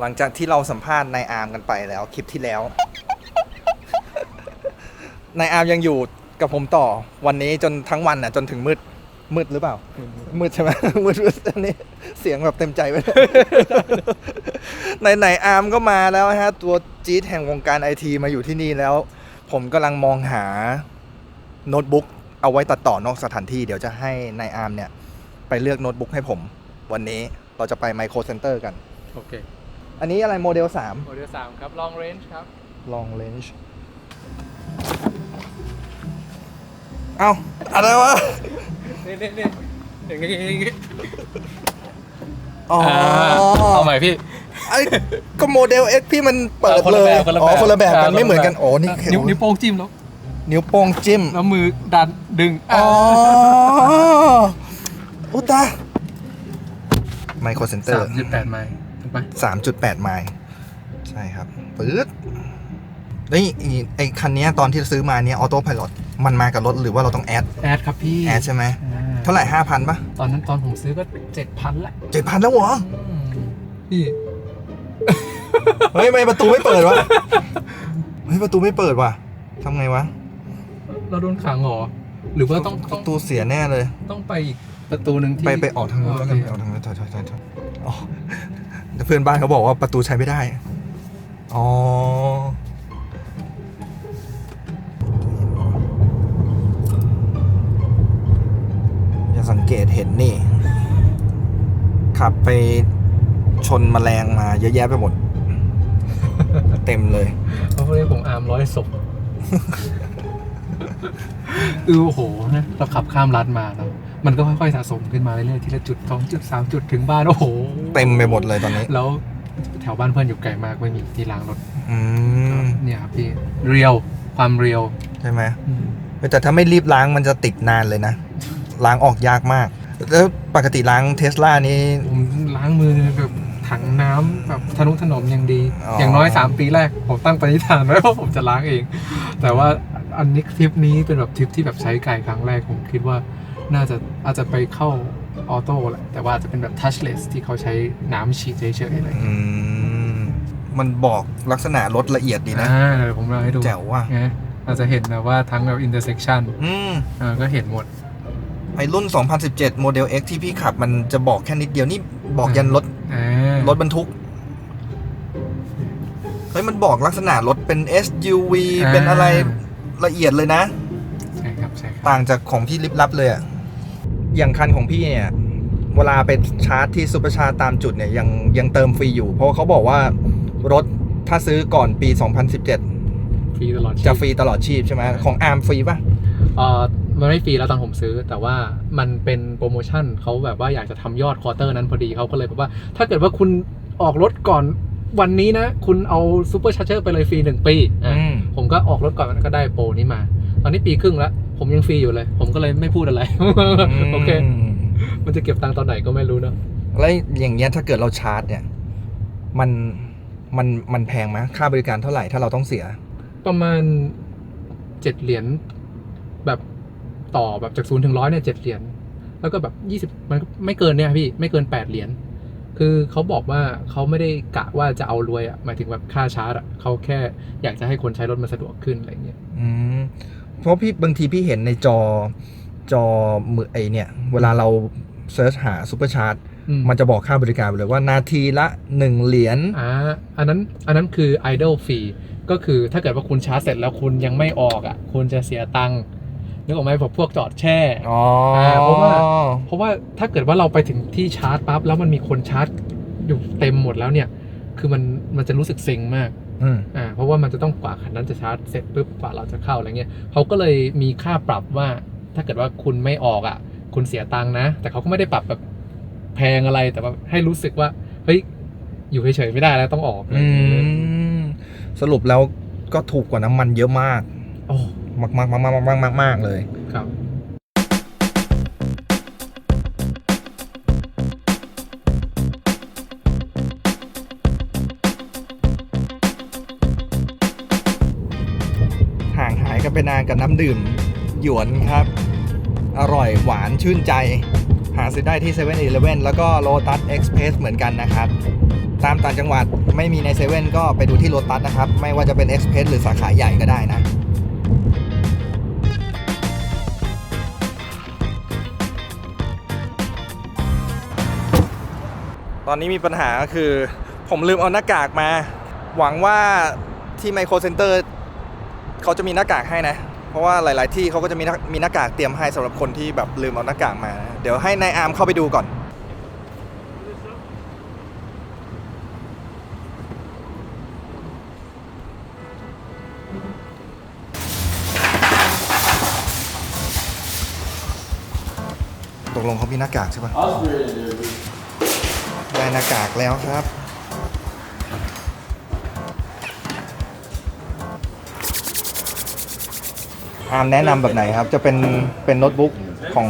หลังจากที่เราสัมภาษณ์นายอาร์มกันไปแล้วคลิปที่แล้ว นายอาร์มยังอยู่กับผมต่อวันนี้จนทั้งวันน่ะ จนถึงมืดมืดหรือเปล่า มืดใช่ไหมมืดมืดอันนี้เสียงแบบเต็มใจไปในไหนๆอาร์มก็มาแล้วฮะ ตัวจี๊ดแห่งวงการไอทีมาอยู่ที่นี่แล้ว ผมกำลังมองหาโน้ตบุ๊กเอาไว้ตัดต่อนอกสถานที่เดี๋ยวจะให้นายอาร์มเนี่ย ไปเลือกโน้ตบุ๊กให้ผม วันนี้เราจะไปไมโครเซ็นเตอร์กัน โอเค อันนี้อะไรโมเดลโมเดลสามครับ long range ครับ3 long range เอ้าอะไรวะ นี่นี่นี่อย่างงี้อย่างงี้อ๋อเอาใหม่พี่ ไอ้ก็โมเดล X พี่มันเปิดคนเลละยแบบคนละแบบอ๋อคนละแบบกันใช่ไม่เหมือนกันคนโอ้ละแบบนี่นิ้วนิ้วโป้งจิ้มแล้ว นิ้วโป้งจิ้ม แล้วมือดันดึงอ๋ออุยตาไมโครเซ็นเตอสาร์มจุดแปดไมล์ถูก ปะสามจุดแปดไมล์ใช่ครับปื๊ดนี่ไอ้คันเนี้ยตอนที่ซื้อมาเนี้ยออโต้พายロมันมากับรถหรือว่าเราต้องแอดแอดครับพี่แอดใช่ไหมอ่เท่าไหร่ห้าพันปะตอนนั้นตอนผมซื้อก็เจ็ดพันละเจ็ดพันแล้วเหรออืมพี่เฮ้ยทำไมประตูไม่เปิดวะเฮ้ยประตูไม่เปิดว่ะทำไงวะ เราโดนขังเหรอหรือว่าต้องปต้องระตูเสียแน่เลย ต้องไปอีกประตูหนึ่งที่ไปไปออกทางนู้นแล้วกันไปออกทางนู้นถอยถอยถอยถอยอ๋อแต่ เพื่อนบ้านเขาบอกว่าประตูใช้ไม่ได้ อ๋ออย่าสังเกตเห็นนี่ ขับไปชนแมลงมาเยอะแยะไปหมด เต็มเลย เพราะว่าผมอาร์มร้อยศพคือโอ้โหนะเราขับข้ามรัดมาแล้ว มันก็ค่อยๆสะสมขึ้นมาเรื่อยๆทีละจุดสองจุดสามจุดถึงบ้านโอ้โหเต็มไปหมดเลยตอนนี้ แล้วแถวบ้านเพื่อนอยู่ไกลมากไม่มีที่ล้างรถอืมเนี่ยครับพี่เรียวความเรียวใช่ไหมแต่ถ้าไม่รีบล้างมันจะติดนานเลยนะ ล้างออกยากมาก แล้วปกติล้างเทสลานี่ผมล้างมือแบบถังน้ำแบบทนุถนอมยังดีอ๋อออย่างน้อย 3 ปีแรก ผมตั้งปณิธานไว้ว่าผมจะล้างเอง แต่ว่าอันนี้ทริปนี้เป็นแบบทริปที่แบบใช้ไกลครั้งแรกผมคิดว่า น่าจะอาจจะไปเข้าออโต้แหละแต่ว่าอาจจะเป็นแบบ touchless ที่เขาใช้น้ำฉีดเฉยๆอะไรอย่างอืเงี้ยมมันบอกลักษณะรถละเอียดดีนะอ่าเดี๋ยวผมเอาให้ดูแจ๋วว่ะไงอาจจะเห็นนะว่าทั้งแบบ intersection อืมอ่าก็เห็นหมดไอรุ่น 2017 โมเดล X ที่พี่ขับมันจะบอกแค่นิดเดียวนี่บอกยันรถอ่ารถบรรทุกเฮ้ยมันบอกลักษณะรถเป็น SUV เป็นอะไรละเอียดเลยนะ ใช่ครับใช่ครับต่างจากของพี่ลิบลับเลยอะ อย่างคันของพี่เนี่ย เวลาไปชาร์จที่ซูเปอร์ชาร์จตามจุดเนี่ยยังยังเติมฟรีอยู่ เพราะเขาบอกว่ารถถ้าซื้อก่อนปี2017ฟรีตลอดชีพจะฟรีตลอดชีพใช่ไหมของอาร์มฟรีป่ะ เอ่อมันไม่ฟรีแล้วตอนผมซื้อ แต่ว่ามันเป็นโปรโมชั่นเขาแบบว่าอยากจะทำยอดควอเตอร์นั้นพอดีเขาก็เลยแบบว่า ถ้าเกิดว่าคุณออกรถก่อนวันนี้นะ คุณเอาซูเปอร์ชาร์เจอร์ไปเลยฟรีหนึ่งปีอะอืม ผมก็ออกรถก่อนมันก็ได้โปรนี้มา ตอนนี้ปีครึ่งแล้ว ผมยังฟรีอยู่เลย ผมก็เลยไม่พูดอะไร โอเค มันจะเก็บตังค์ตอนไหนก็ไม่รู้เนอะแล้วอย่างเงี้ยถ้าเกิดเราชาร์จเนี่ย มันมันมันแพงไหมค่าบริการเท่าไหร่ถ้าเราต้องเสีย ประมาณเจ็ดเหรียญแบบต่อแบบจากศูนย์ถึงร้อยเนี่ยเจ็ดเหรียญแล้วก็แบบยี่สิบมันก็ไม่เกินเนี่ยพี่ไม่เกินแปดเหรียญคือเขาบอกว่าเขาไม่ได้กะว่าจะเอารวยอะหมายถึงแบบค่าชาร์จอะเขาแค่อยากจะให้คนใช้รถมันสะดวกขึ้นอะไรเงี้ยอืม เพราะพี่บางทีพี่เห็นในจอจอมือไอเนี่ย เวลาเราเซิร์ชหาซูเปอร์ชาร์จอืมันจะบอกค่าบริการไปเลยว่านาทีละหนึ่งเหรียญอ่าอันนั้นอันนั้นคือ idle fee ก็คือถ้าเกิดว่าคุณชาร์จเสร็จแล้วคุณยังไม่ออกอะคุณจะเสียตังค์นึกออกไหมแบบพวกจอดแช่อ๋อเพราะว่าเพราะว่าถ้าเกิดว่าเราไปถึงที่ชาร์จปั๊บแล้วมันมีคนชาร์จอยู่เต็มหมดแล้วเนี่ย คือมันมันจะรู้สึกเซ็งมาก อืมอ่าเพราะว่ามันจะต้องกว่าคันนั้นจะชาร์จเสร็จปุ๊บกว่าเราจะเข้าอะไรเงี้ยเขาก็เลยมีค่าปรับว่าถ้าเกิดว่าคุณไม่ออกอะ คุณเสียตังค์นะ แต่เขาก็ไม่ได้ปรับแบบแพงอะไรแต่ว่าให้รู้สึกว่าเฮ้ยอยู่เฉยๆไม่ได้แล้วต้องออกอะไรอือย่างเงี้ยมสรุปแล้วก็ถูกกว่าน้ำมันเยอะมาก โอ้มากมากมากมากมากมากมากเลย ครับ ไปนานกับน้ำดื่มหยวนครับ อร่อยหวานชื่นใจ หาซื้อได้ที่7 e เ e ่ e อแล้วก็ Lotus Express เหมือนกันนะครับ ตามต่างจังหวัดไม่มีในเซเว่นก็ไปดูที่โ o ตัสนะครับ ไม่ว่าจะเป็น Express หรือสาขาใหญ่ก็ได้นะตอนนี้มีปัญหาก็คือผมลืมเอาหน้ากากมา หวังว่าที่ไมโครเซ็นเตอร์ เขาจะมีหน้ากากให้นะ เพราะว่าหลาย ๆ ที่เขาก็จะมีหน้ามีหน้ากากเตรียมให้สำหรับคนที่แบบลืมเอาหน้ากากมานะเดี๋ยวให้นายอาร์มเข้าไปดูก่อน ตกลงเขามีหน้ากากใช่ปะได้หน้ากากแล้วครับ อาร์มแนะนำแบบไหนครับ จะเป็นเป็นโน้ตบุ๊กของ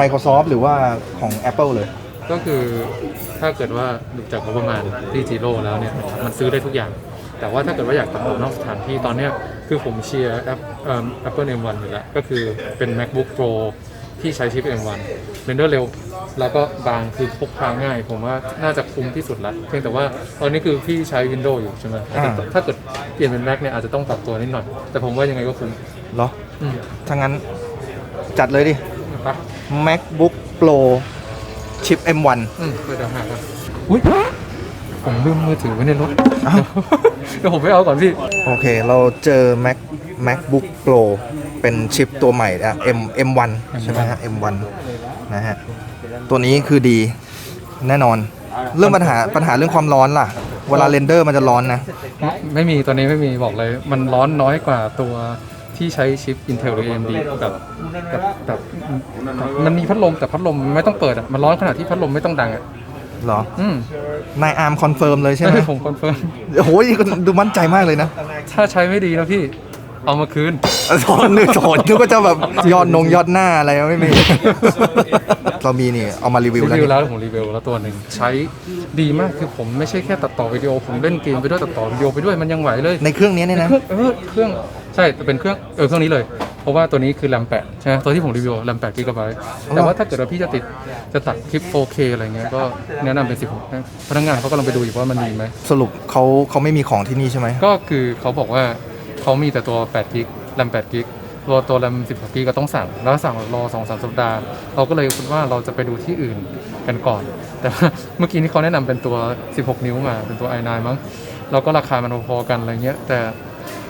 Microsoft หรือว่าของ Apple เลย ก็คือถ้าเกิดว่าดูจากงบประมาณที่จีโร่แล้วเนี่ยมันซื้อได้ทุกอย่าง แต่ว่าถ้าเกิดว่าอยากตัดออกนอกสถานที่ตอนเนี้ยคือผมเชียร์ App- เอิ่ม Apple M1 อยู่แล้วก็คือเป็น MacBook Pro ที่ใช้ชิป M1 เรนเดอร์เร็ว แล้วก็บางคือพกพาง่าย ผมว่าน่าจะคุ้มที่สุดละเพียงแต่ว่าตอนนี้คือพี่ใช้ Windows อยู่ใช่ไหมอ่า ถ้าเกิดเปลี่ยนเป็น Mac เนี่ยอาจจะต้องปรับตัวนิดหน่อย แต่ผมว่ายังไงก็คุ้ม เหรอ อืมถ้างั้นจัดเลยดิ ไป MacBook Pro ชิป M1 อืมไปเดี๋ยวหากันอุ้ยผมลืมมือถือไว้ในรถอ้าว เดี๋ยวผมไปเอาก่อนพี่ โอเค เราเจอ Mac MacBook Pro เป็นชิปตัวใหม่นะ M M1 ใช่ไหมฮะ M1 นะฮะ ตัวนี้คือดีแน่นอน เรื่องปัญหาปัญหาเรื่องความร้อนล่ะ เวลาเรนเดอร์มันจะร้อนนะ ไม่ไม่มีตอนนี้ไม่มีบอกเลย มันร้อนน้อยกว่าตัว ที่ใช้ชิป Intel หรือ AMD แบบแบบแบบแบบมันมีพัดลมแต่พัดลมไม่ต้องเปิดอะมันร้อนขนาดที่พัดลมไม่ต้องดังอะเหรอ อืมนายอาร์มคอนเฟิร์มเลยใช่ไหม ผมคอนเฟิร์มโอ้โหดูมั่นใจมากเลยนะถ้าใช้ไม่ดีนะพี่ เอามาคืนสอนนึกโถนนึกว่าจะแบบยอดนงยอดหน้าอะไรไม่มี เรามีนี่ เอามารีวิวรีแล้ววิวนี่แล้วผมรีวิวแล้วตัวหนึ่งใช้ดีมากคือผมไม่ใช่แค่ตัดต่อวิดีโอ ผมเล่นเกมไปด้วยตัดต่อวิดีโอไปด้วยมันยังไหวเลยในเครื่องนี้เนี่ยนะ เครื่องเออเครื่อง ใช่แต่เป็นเครื่องเออเครื่องนี้เลย เพราะว่าตัวนี้คือแรม8ใช่ไหมตัวที่ผมรีวิวแรม8กิกะไบต์แต่ว่าถ้าเกิดว่าพี่จะติดจะตัดคลิป 4K อะไรเงี้ยก็แนะนำเป็น16นะพนักงานเขากำลังไปดูอยู่ว่ามันดีไหมสรุปเขาเขาไม่มีของที่นี่ใช่ไหมก็คือเขาบอกว่าเขามีแต่ตัว8กิกแรม8กิกตัวตัวแรม16กิกก็ต้องสั่ง แล้วสั่งรอ2อสสัปดาห์เราก็เลยคิดว่าเราจะไปดูที่อื่นกันก่อน แต่ว่าเมื่อกี้นี้เขาแนะนำเป็นตัว 16 นิ้วมาเป็นตัว i9 มั้งเราก็ราคามันพอๆกันอะไรเงี้ยแต่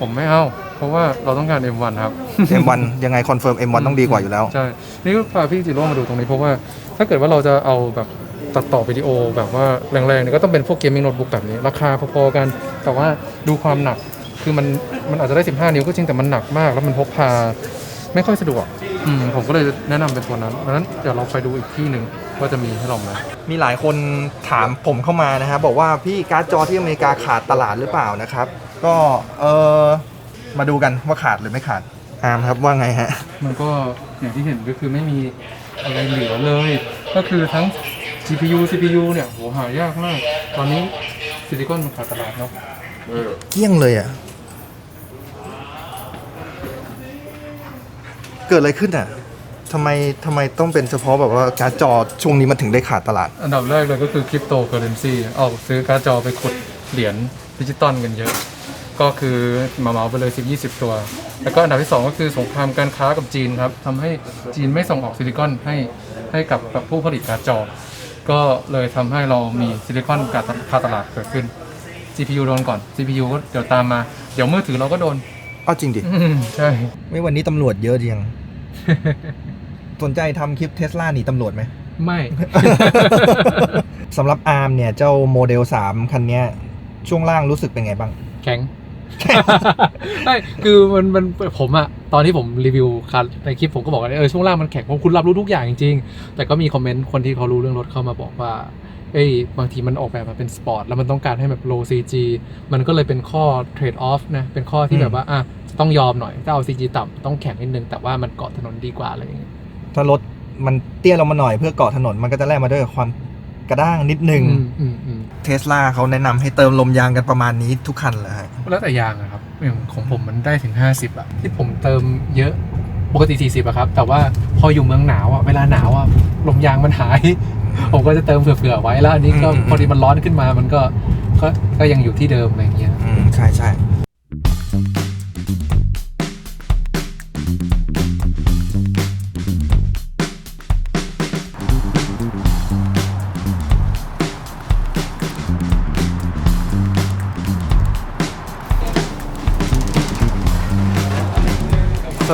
ผมไม่เอา เพราะว่าเราต้องการ M1 ครับ M1 ยังไงคอนเฟิร์ม M1 ต้องดีกว่าอยู่แล้ว ใช่ นี่ก็พาพี่จิโร่มาดูตรงนี้เพราะว่าถ้าเกิดว่าเราจะเอาแบบตัดต่อวิดีโอแบบว่าแรงๆเนี่ยก็ต้องเป็นพวกเกมมิ่งโน้ตบุ๊กแบบนี้ ราคาพอๆกัน แต่ว่าดูความหนักคือมันมันอาจจะได้ 15 นิ้วก็จริงแต่มันหนักมาก แล้วมันพกพาไม่ค่อยสะดวกอืมผมก็เลยแนะนำเป็นตัวนั้นดังนั้นเดี๋ยวเราไปดูอีกที่หนึ่งว่าจะมีให้เราไหมมีหลายคนถามผมเข้ามานะครับบอกว่าพี่การ์ดจอที่อเมริกาขาดตลาดหรือเปล่านะครับ ก็เออมาดูกันว่าขาดหรือไม่ขาดอาร์มครับว่าไงฮะ มันก็อย่างที่เห็นก็คือไม่มีอะไรเหลือเลย ก็คือทั้ง GPU CPU เนี่ยโหหายากมาก ตอนนี้ซิลิคอนมันขาดตลาดเนาะเกลี้ยงเลยอะ เกิดอะไรขึ้นอะทำไมทำไมต้องเป็นเฉพาะแบบว่าการ์ดจอช่วงนี้มันถึงได้ขาดตลาด อันดับแรกเลยก็คือคริปโตเคอเรนซีเอาซื้อการ์ดจอไปขุดเหรียญดิจิตอลกันเยอะ ก็คือมาเหมาไปเลย 10 20 ตัว แล้วก็อันดับที่ 2 ก็คือสงครามการค้ากับจีนครับทำให้จีนไม่ส่งออกซิลิคอนให้ให้กับกับผู้ผลิตการ์ดจอ ก็เลยทำให้เรามีซิลิคอนการขาดตลาดเกิดขึ้น CPU โดนก่อน CPU ก็เดี๋ยวตามมา เดี๋ยวมือถือเราก็โดนอ้าวจริงดิ อืมใช่ ไม่วันนี้ตำรวจเยอะจัง สนใจทำคลิปเทสลาหนีตำรวจไหม ไม่ สำหรับอาร์มเนี่ย เจ้าโมเดล 3 คันเนี้ย ช่วงล่างรู้สึกเป็นไงบ้าง แข็ง ไม่คือมันมันผมอะตอนที่ผมรีวิวคันในคลิปผมก็บอกว่าเออช่วงล่างมันแข็งผมคุณรับรู้ทุกอย่างจริงๆแต่ก็มีคอมเมนต์คนที่เขารู้เรื่องรถเข้ามาบอกว่าเอ้ยบางทีมันออกแบบมาเป็นสปอร์ตแล้วมันต้องการให้แบบ low CG มันก็เลยเป็นข้อ trade off นะเป็นข้อที่อืมแบบว่าอะต้องยอมหน่อยถ้าเอา CG ต่ำต้องแข็งนิดนึง แต่ว่ามันเกาะถนนดีกว่าอะไรอย่างเงี้ยถ้ารถมันเตี้ยลงมาหน่อยเพื่อเกาะถนนมันก็จะแลกมาด้วยความกระด้างนิดนึงอืมอืมอืมเทสลาเขาแนะนำให้เติมลมยางกันประมาณนี้ทุกคันเลยฮะ แล้วแต่ยางอะครับอย่างของผมมันได้ถึง 50อะที่ผมเติมเยอะปกติ 40อะครับ แต่ว่าพออยู่เมืองหนาวอะเวลาหนาวอะลมยางมันหาย ผมก็จะเติมเผื่อๆไว้แล้วอันนี้ก็อืมอืม พอดีมันร้อนขึ้นมามันก็ก็ก็ยังอยู่ที่เดิมอะไรอย่างเงี้ย อืมใช่ใช่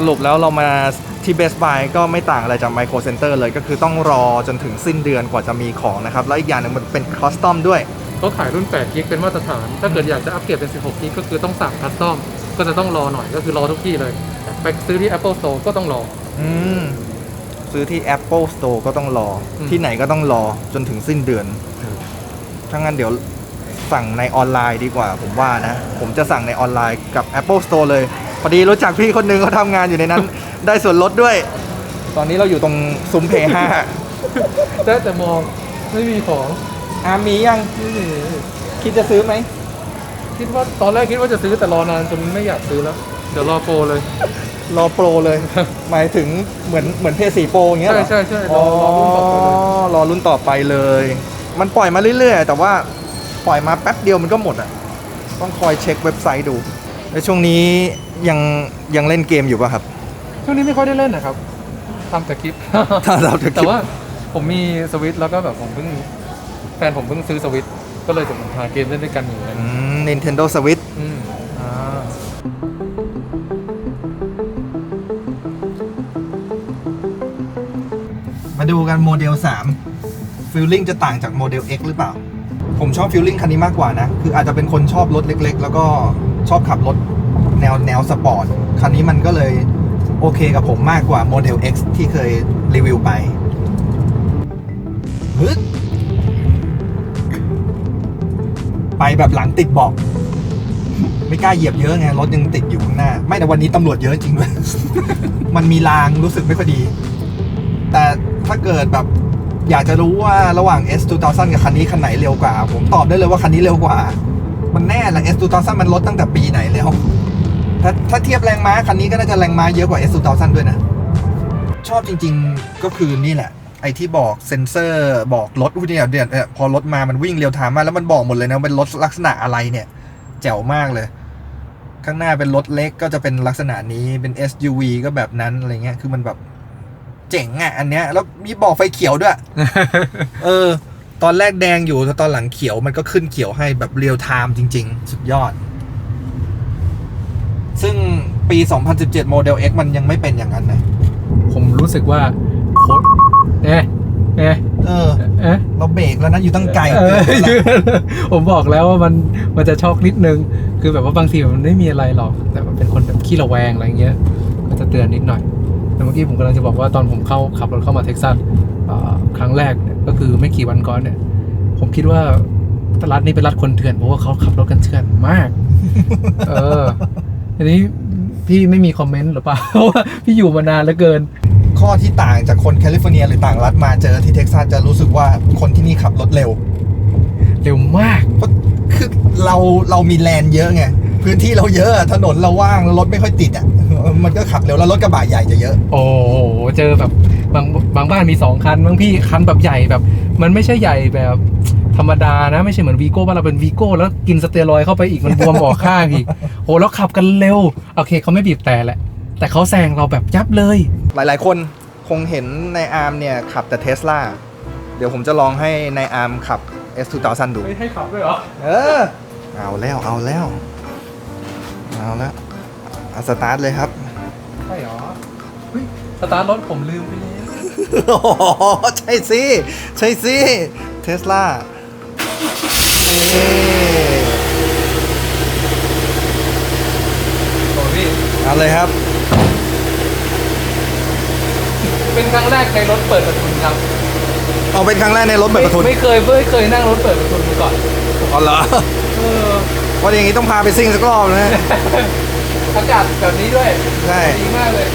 รุปแล้วเรามาที่ Best Buy ก็ไม่ต่างอะไรจาก Micro Center เลยก็คือต้องรอจนถึงสิ้นเดือนกว่าจะมีของนะครับ แล้วอีกอย่างหนึงมันเป็นคอสตอมด้วย เขาขายรุ่น8กิกเป็นมาตรฐาน ถ้าเกิดอยากจะอัปเกรดเป็น 16กิกก็คือต้องสั่งคัสตอม ก็จะต้องรอหน่อยก็คือรอทุกที่เลย ไปซื้อที่ Apple Store ก็ต้องรอ อืม ซื้อที่ Apple Store ก็ต้องรออืมที่ไหนก็ต้องรอจนถึงสิ้นเดือนอืมถ้างั้นเดี๋ยวสั่งในออนไลน์ดีกว่าผมว่านะ ผมจะสั่งในออนไลน์กับ Apple Store เลย พอดีรู้จักพี่คนหนึงเขาทำงานอยู่ในนั้น ได้ส่วนลดด้วย ตอนนี้เราอยู่ตรงซุ้มเพย์ห้าได้แต่มองไม่มีของอามียังไม่มีคิดจะซื้อไหมคิดว่าตอนแรกคิดว่าจะซื้อแต่รอนานจนไม่อยากซื้อแล้ว เดี๋ยวรอโปรเลย รอโปรเลย หมายถึงเหมือนเหมือนเพย์สี่โปรอย่างเงี้ยใช่เหรอใช่ใช่รอ๋ออรอรุ่นต่อไปเลยรอรุ่นต่อไปเลย มันปล่อยมาเรื่อยๆ แต่ว่าปล่อยมาแป๊บเดียวมันก็หมดอะ ต้องคอยเช็คเว็บไซต์ดูแล้วช่วงนี้ ยังยังเล่นเกมอยู่ป่ะครับ ช่วงนี้ไม่ค่อยได้เล่นนะครับทำแต่คลิป ถ้าเราจะแต่ว่าผมมีสวิตช์แล้วก็แบบผมเพิ่งแฟนผมเพิ่งซื้อสวิตช์ก็เลยจะมาหาเกมเล่นด้วยกันอยู่นะอืม Nintendo Switch อืม อ่ามาดูกันโมเดล3ฟิลลิ่งจะต่างจากโมเดล X หรือเปล่า ผมชอบฟิลลิ่งคันนี้มากกว่านะ คืออาจจะเป็นคนชอบรถเล็ก ๆ แล้วก็ชอบขับรถ แนวแนวสปอร์ตคันนี้มันก็เลยโอเคกับผมมากกว่าโมเดล X ที่เคยรีวิวไปฮึไปแบบหลังติดเบาะไม่กล้าเหยียบเยอะไงรถยังติดอยู่ข้างหน้า ไม่แต่วันนี้ตำรวจเยอะจริงด้วยมันมีรางรู้สึกไม่ค่อยดี แต่ถ้าเกิดแบบอยากจะรู้ว่าระหว่าง S 2 0 0กับคันนี้คันไหนเร็วกว่า ผมตอบได้เลยว่าคันนี้เร็วกว่า มันแน่แหละ S 2 0 0มันลดตั้งแต่ปีไหนแล้ว ถ้าถ้าเทียบแรงม้าคันนี้ก็น่าจะแรงม้าเยอะกว่า S 2000 ด้วยนะ ชอบจริงๆก็คือนี่แหละ ไอ้ที่บอกเซ็นเซอร์บอกรถอุ้ยเนี่ยเดี๋ยวเนี่ยพอรถมามันวิ่งเร็วทามมากแล้วมันบอกหมดเลยนะว่าเป็นรถลักษณะอะไรเนี่ย แจ๋วมากเลย ข้างหน้าเป็นรถเล็กก็จะเป็นลักษณะนี้เป็น SUV ก็แบบนั้นอะไรเงี้ยคือมันแบบเจ๋งอะอันเนี้ยแล้วมีบอกไฟเขียวด้วย เออ ตอนแรกแดงอยู่แต่ตอนหลังเขียวมันก็ขึ้นเขียวให้แบบเรียลไทม์จริง ๆ สุดยอด ซึ่งปี 2017โมเดล X มันยังไม่เป็นอย่างนั้นนะผมรู้สึกว่าโคตรเอ๊ะเอ๊ะเออ เอ๊ะเราเบรกแล้วนะอยู่ตั้งไกลเออเกินแล้วผมบอกแล้วว่ามันมันจะช็อกนิดนึง คือแบบว่าบางทีมันไม่มีอะไรหรอก แต่มันเป็นคนแบบขี้ระแวงอะไรเงี้ย ก็จะเตือนนิดหน่อย แต่เมื่อกี้ผมกำลังจะบอกว่าตอนผมเข้าขับรถเข้ามาเท็กซัสอ่าครั้งแรกเนี่ยก็คือไม่กี่วันก่อนเนี่ย ผมคิดว่ารัฐนี้เป็นรัฐคนเถื่อนเพราะว่าเขาขับรถกันเถื่อนมาก เออ ทีนี้พี่ไม่มีคอมเมนต์หรือเปล่าเพราะว่าพี่อยู่มานานเหลือเกิน ข้อที่ต่างจากคนแคลิฟอร์เนียหรือต่างรัฐมาเจอที่เท็กซัสจะรู้สึกว่าคนที่นี่ขับรถเร็ว เร็วมาก เพราะคือเราเรามีแลนด์เยอะไงพื้นที่เราเยอะถนนเราว่างแล้วรถไม่ค่อยติดอะมันก็ขับเร็วแล้วรถกระบะใหญ่จะเยอะ โอ้โหเจอแบบบางบางบ้านมีสองคันบางพี่คันแบบใหญ่แบบ มันไม่ใช่ใหญ่แบบ ธรรมดานะ ไม่ใช่เหมือนวีโก้บ้านเราเป็นวีโก้แล้วกินสเตียรอยด์เข้าไปอีกมันบวมออกข้างอีกโอ้แล้วขับกันเร็ว โอเคเขาไม่บีบแต่แหละ แต่เขาแซงเราแบบยับเลย หลายๆ คนคงเห็นในอาร์มเนี่ยขับแต่เทสลาเดี๋ยวผมจะลองให้ในอาร์มขับ S2000 ดู ไม่ให้ขับด้วยเหรอ เออ เอาแล้วเอาแล้ว เอาแล้วเอาสตาร์ทเลยครับ ใช่เหรอเฮ้ยสตาร์ทรถผมลืมไปแล้ว โอ้โหใช่สิ ใช่สิเทสลา โอ้พี่ เอาเลยครับ เป็นครั้งแรกในรถเปิดประทุนครับเอาเป็นครั้งแรกในรถเปิดประทุนไม่ไม่เคยไม่เคยนั่งรถเปิดประทุนมาก่อนอ๋อเหรอเออวันอย่างนี้ต้องพาไปซิ่งสักรอบนะอากาศแบบนี้ด้วยใช่ดีมากเลย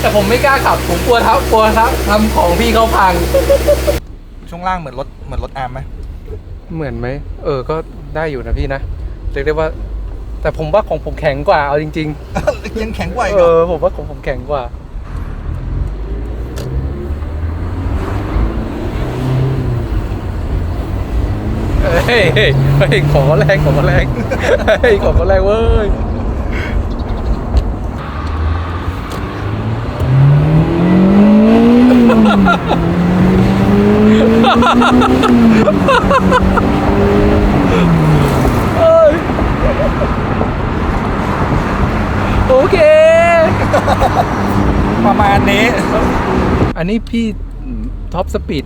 แต่ผมไม่กล้าขับ ผมกลัวทับกลัวทับทำของพี่เขาพัง ช่วงล่างเหมือนรถเหมือนรถอาร์มไหม เหมือนไหม เออ ก็ได้อยู่นะพี่นะ เรียกได้ว่า แต่ผมว่าของผมแข็งกว่า เอาจริง ยังแข็งกว่าอีกเออ ผมว่าของผมแข็งกว่าเฮ้ยเฮ้ยขอแรงขอแรงเฮ้ยขอแรงเว้ย นี้ อันนี้พี่ท็อปสปีด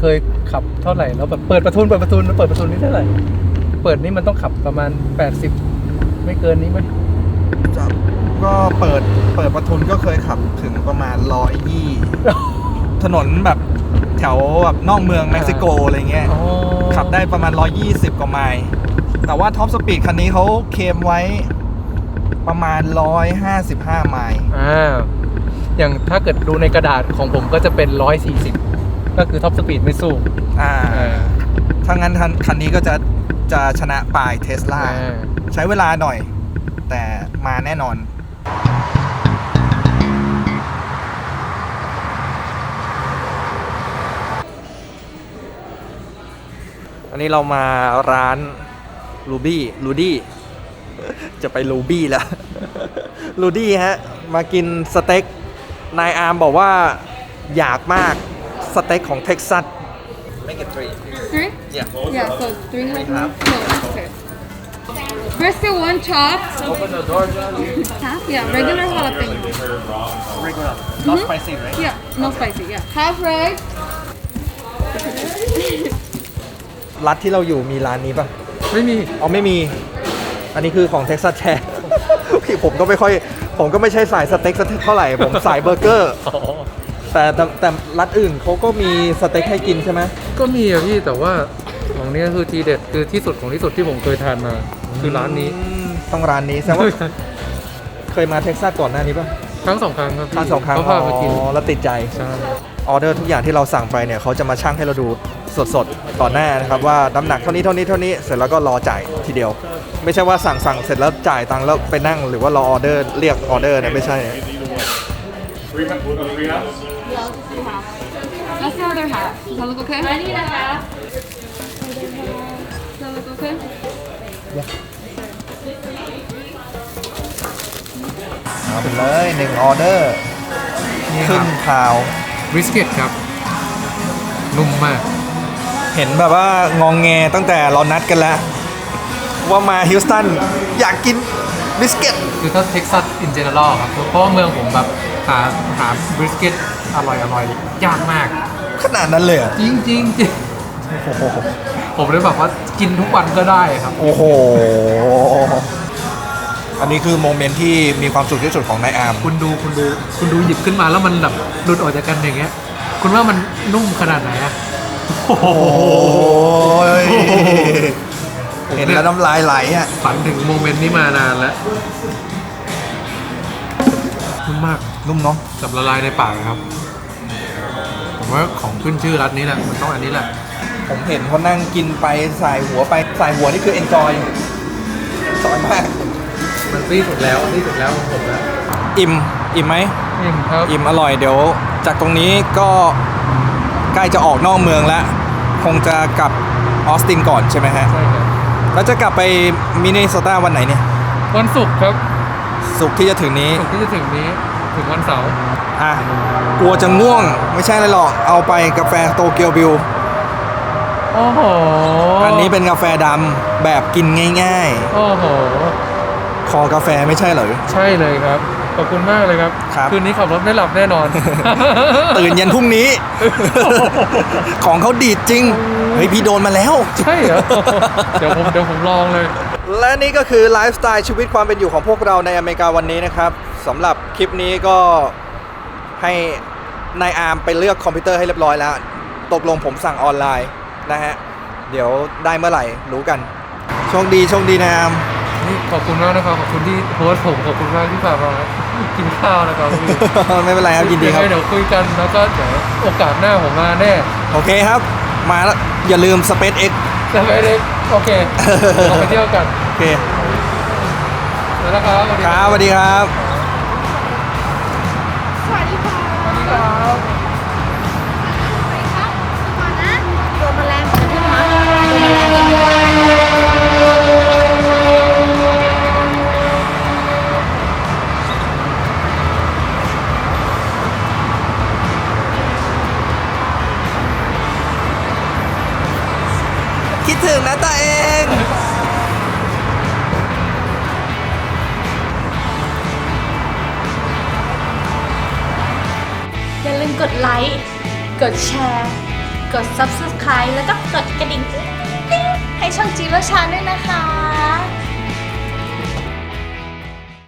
เคยขับเท่าไหร่แล้วแบบเปิดประทุนเปิดประทุนเปิดประทุนนี่เท่าไหร่เปิดนี่มันต้องขับประมาณ 80 ไม่เกินนี้ไหมจะก็เปิดเปิดประทุนก็เคยขับถึงประมาณร้อยยี่ถนนแบบแถวแบบนอกเมืองเม็กซิโกอะไรเงี้ยอ๋อขับได้ประมาณ 120 กว่าไมล์แต่ว่าท็อปสปีดคันนี้เขาเคลมไว้ประมาณ 155 ไมล์อ่า อย่างถ้าเกิดดูในกระดาษของผมก็จะเป็น 140 ก็คือท็อปสปีดไม่สู้อ่าอ่าถ้างั้นคันคันนี้ก็จะจะชนะปลายเทสลาอ่าใช้เวลาหน่อย แต่มาแน่นอนอันนี้เรามาร้านลูบี้ลูดี้จะไปลูบี้แล้วลูดี้ฮะ มากินสเต็ก นายอาร์มบอกว่าอยากมากสเต็กของเท็กซัส Make it three Three? Yeah Yeah, so three half half. No, okay. First one chop. Open the door Half? Yeah, regular jalapeno. regular not spicy right Yeah, no spicy, yeah. Half right. รัฐที่เราอยู่มีร้านนี้ป่ะไม่มี อ๋อไม่มี อันนี้คือของเท็กซัสแชร์ พี่ผมก็ไม่ค่อย ผมก็ไม่ใช่สายสเต็กสักเท่าไหร่ ผมสายเบอร์เกอร์ อ๋อแต่แต่แต่รัฐอื่นเขาก็มีสเต็กให้กินใช่ไหมก็มีอะพี่แต่ว่าของเนี้ยคือทีเด็ดคือที่สุดของที่สุดที่ผมเคยทานมา คือร้านนี้ อืมต้องร้านนี้แสดงว่า เคยมาเท็กซัสก่อนหน้านี้ป่ะครั้งสองครั้งครับพี่ครั้งสองครั้งเขาพามากินอ๋อแล้วติดใจ ใช่ ออเดอร์ทุกอย่างที่เราสั่งไปเนี่ยเขาจะมาชั่งให้เราดูสดๆต่อหน้านะครับว่าน้ำหนักเท่านี้เท่านี้เท่านี้เสร็จแล้วก็รอจ่ายทีเดียว ไม่ใช่ว่าสั่งสั่งเสร็จแล้วจ่ายตังค์แล้วไปนั่งหรือว่ารอออเดอร์เรียกออเดอร์เนี่ยไม่ใช่ That's the other half. Does that look okay? I need a half. Does that look okay? เอาไปเลยหนึ่งออเดอร์นี่คขึ้นข่าว บริสเกตครับ นุ่มมาก เห็นแบบว่างองแงตั้งแต่เรานัดกันแล้ว ว่ามาฮิลสตันอยากกินบิสกิตคือถ้าเท็กซัสอินเจเนอรัลครับ เพราะว่าเมืองผมแบบหาหาบริสเกตอร่อยอร่อยยากมาก ขนาดนั้นเลยเหรอจริงจริงจริงโอ้โหผมเลยแบบว่ากินทุกวันก็ได้ครับ โอ้โห อันนี้คือโมเมนต์ที่มีความสุขที่สุดของนายอาร์มคุณดูคุณดูคุณดูหยิบขึ้นมาแล้วมันแบบหลุดออกจากกันอย่างเงี้ย คุณว่ามันนุ่มขนาดไหนอะโอ้โหโอ้ยเห็นแล้วน้ำลายไหลอะฝันถึงโมเมนต์นี้มานานแล้วนุ่มมากนุ่มเนาะกับละลายในปากครับ ผมว่าของขึ้นชื่อร้านนี้แหละมันต้องอันนี้แหละผมเห็นเขานั่งกินไปสายหัวไปสายหัวนี่คือเอนจอยเอนจอยมาก มันที่สุดแล้วที่สุดแล้วของผมแล้วอิ่มอิ่มไหมอิ่มครับอิ่มอร่อยเดี๋ยว จากตรงนี้ก็ใกล้จะออกนอกเมืองแล้ว คงจะกลับออสตินก่อนใช่ไหมฮะใช่ครับแล้วจะกลับไปมินนิโซตาวันไหนเนี่ยวันศุกร์ครับศุกร์ที่จะถึงนี้ศุกร์ที่จะถึงนี้ถึงวันเสาร์อะกลัวจะง่วงไม่ใช่อะไรหรอกเอาไปกาแฟโตเกียวบิวโอ้โหอันนี้เป็นกาแฟดำแบบกินง่ายโอ้โหๆ คอกาแฟไม่ใช่เหรอ ใช่เลยครับ ขอบคุณมากเลยครับ ครับ คืนนี้ขับรถไม่หลับแน่นอน ตื่นยันพรุ่งนี้ ของเขาดีดจริง เฮ้ย พี่โดนมาแล้ว ใช่เหรอ เดี๋ยวผมเดี๋ยวผมลองเลย และนี่ก็คือไลฟ์สไตล์ชีวิตความเป็นอยู่ของพวกเราในอเมริกาวันนี้นะครับสำหรับคลิปนี้ก็ให้นายอาร์มไปเลือกคอมพิวเตอร์ให้เรียบร้อยแล้ว ตกลงผมสั่งออนไลน์นะฮะ เดี๋ยวได้เมื่อไหร่รู้กัน โชคดีโชคดีนายอาร์ม นี่ขอบคุณมากนะครับขอบคุณที่โพสต์ผมขอบคุณมากที่ฝากมากินข้าวนะครับพี่ไม่เป็นไรครับยินดีครับงไงเดี๋ยวคุยกันแล้วก็เดี๋ยวโอกาสหน้าผมมาแน่โอเคครับ มาแล้วอย่าลืม SpaceX จะไปเล็กโอเคเราไปเที่ยวกันโอเคแล้วนะครับสวัสดีคครัรับบสวัสดีครับ กด